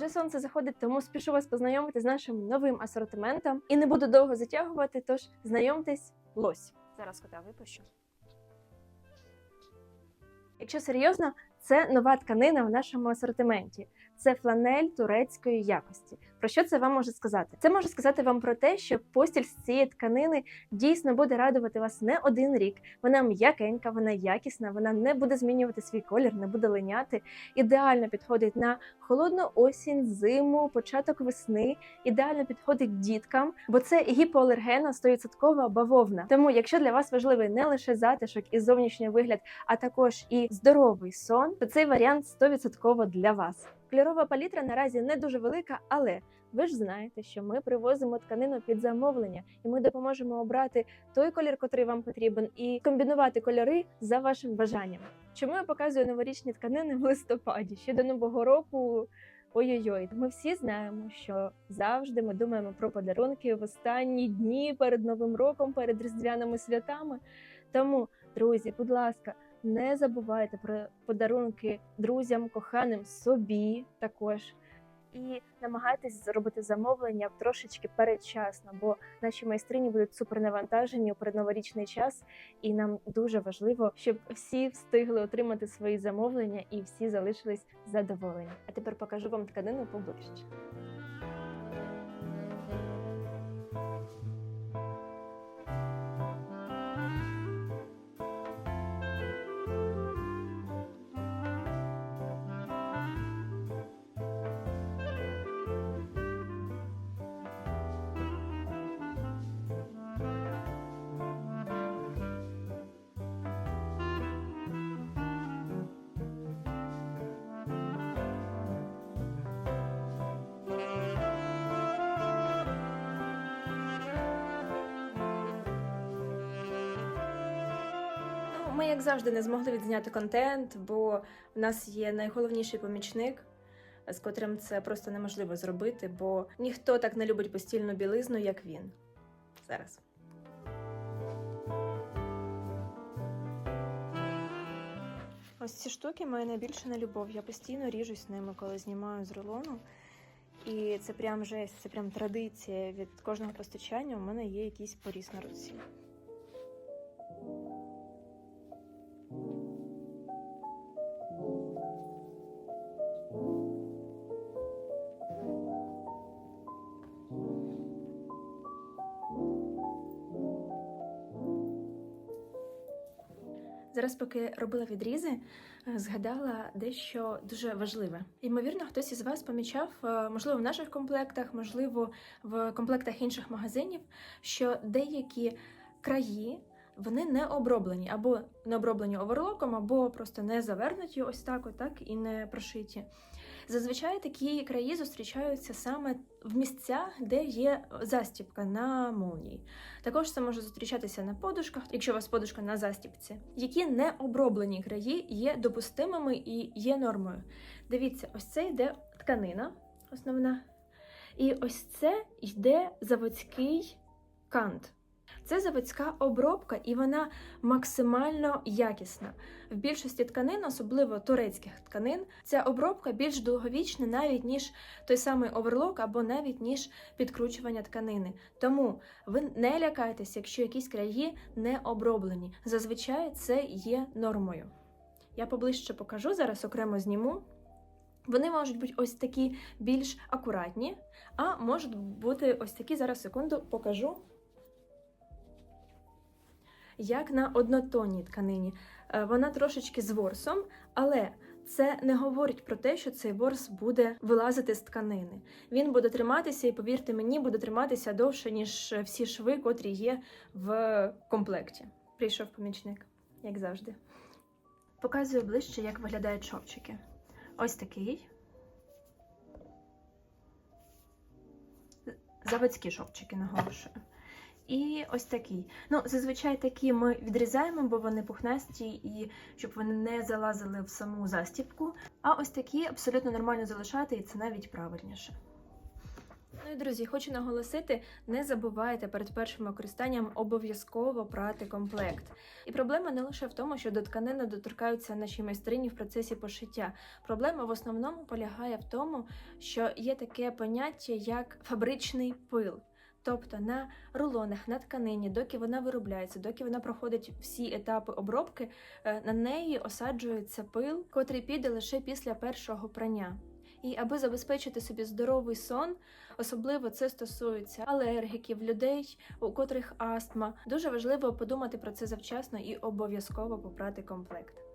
Вже сонце заходить, тому спішу вас познайомити з нашим новим асортиментом. І не буду довго затягувати, тож знайомтесь, лось. Зараз кота випущу. Якщо серйозно, це нова тканина в нашому асортименті. Це фланель турецької якості. Про що це вам може сказати? Це може сказати вам про те, що постіль з цієї тканини дійсно буде радувати вас не один рік. Вона м'якенька, вона якісна, вона не буде змінювати свій колір, не буде линяти. Ідеально підходить на холодну осінь, зиму, початок весни. Ідеально підходить діткам, бо це гіпоалергена 100% бавовна. Тому, якщо для вас важливий не лише затишок і зовнішній вигляд, а також і здоровий сон, то цей варіант 100% для вас. Кольорова палітра наразі не дуже велика, але ви ж знаєте, що ми привозимо тканину під замовлення, і ми допоможемо обрати той колір, котрий вам потрібен, і комбінувати кольори за вашим бажанням. Чому я показую новорічні тканини в листопаді? Ще до нового року. Ой-ой-ой, ми всі знаємо, що завжди ми думаємо про подарунки в останні дні перед новим роком, перед різдвяними святами. Тому, друзі, будь ласка, не забувайте про подарунки друзям, коханим, собі також. І намагайтесь зробити замовлення трошечки передчасно, бо наші майстрині будуть супернавантажені у передноворічний час, і нам дуже важливо, щоб всі встигли отримати свої замовлення і всі залишились задоволені. А тепер покажу вам тканину поближче. Ми, як завжди, не змогли відзняти контент, бо в нас є найголовніший помічник, з котрим це просто неможливо зробити, бо ніхто так не любить постільну білизну, як він. Зараз. Ось ці штуки моя найбільша нелюбов. Я постійно ріжусь ними, коли знімаю з рулону. І це прям жесть, це прям традиція. Від кожного постачання у мене є якийсь поріз на руці. Зараз, поки робила відрізи, е, згадала дещо дуже важливе. Ймовірно, хтось із вас помічав, е, можливо, в наших комплектах, можливо, в комплектах інших магазинів, що деякі краї. Вони не оброблені або не оброблені оверлоком, або просто не завернуті ось так, отак і не прошиті. Зазвичай такі краї зустрічаються саме в місцях, де є застібка на молнії. Також це може зустрічатися на подушках, якщо у вас подушка на застібці, які не оброблені краї є допустимими і є нормою. Дивіться, ось це йде тканина основна, і ось це йде заводський кант. Це заводська обробка, і вона максимально якісна. В більшості тканин, особливо турецьких тканин, ця обробка більш довговічна навіть ніж той самий оверлок або навіть ніж підкручування тканини. Тому ви не лякайтеся, якщо якісь краї не оброблені. Зазвичай це є нормою. Я поближче покажу зараз, окремо зніму. Вони можуть бути ось такі більш акуратні, а можуть бути ось такі зараз секунду покажу як на однотонній тканині. Е, Вона трошечки з ворсом, але це не говорить про те, що цей ворс буде вилазити з тканини. Він буде триматися, і повірте мені, буде триматися довше, ніж всі шви, котрі є в комплекті. Прийшов помічник, як завжди. Показую ближче, як виглядають шовчики. Ось такий. Заводські шовчики наголошую. І ось такий. Ну, зазвичай такі ми відрізаємо, бо вони пухнасті, і щоб вони не залазили в саму застібку. А ось такі абсолютно нормально залишати, і це навіть правильніше. Ну і друзі, хочу наголосити: не забувайте перед першим використанням обов'язково прати комплект. І проблема не лише в тому, що до тканини доторкаються наші майстрині в процесі пошиття. Проблема в основному полягає в тому, що є таке поняття як фабричний пил. Тобто на рулонах, на тканині, доки вона виробляється, доки вона проходить всі етапи обробки, е, на неї осаджується пил, котрий піде лише після першого прання. І аби забезпечити собі здоровий сон, особливо це стосується алергіків, людей, у котрих астма, дуже важливо подумати про це завчасно і обов'язково попрати комплект.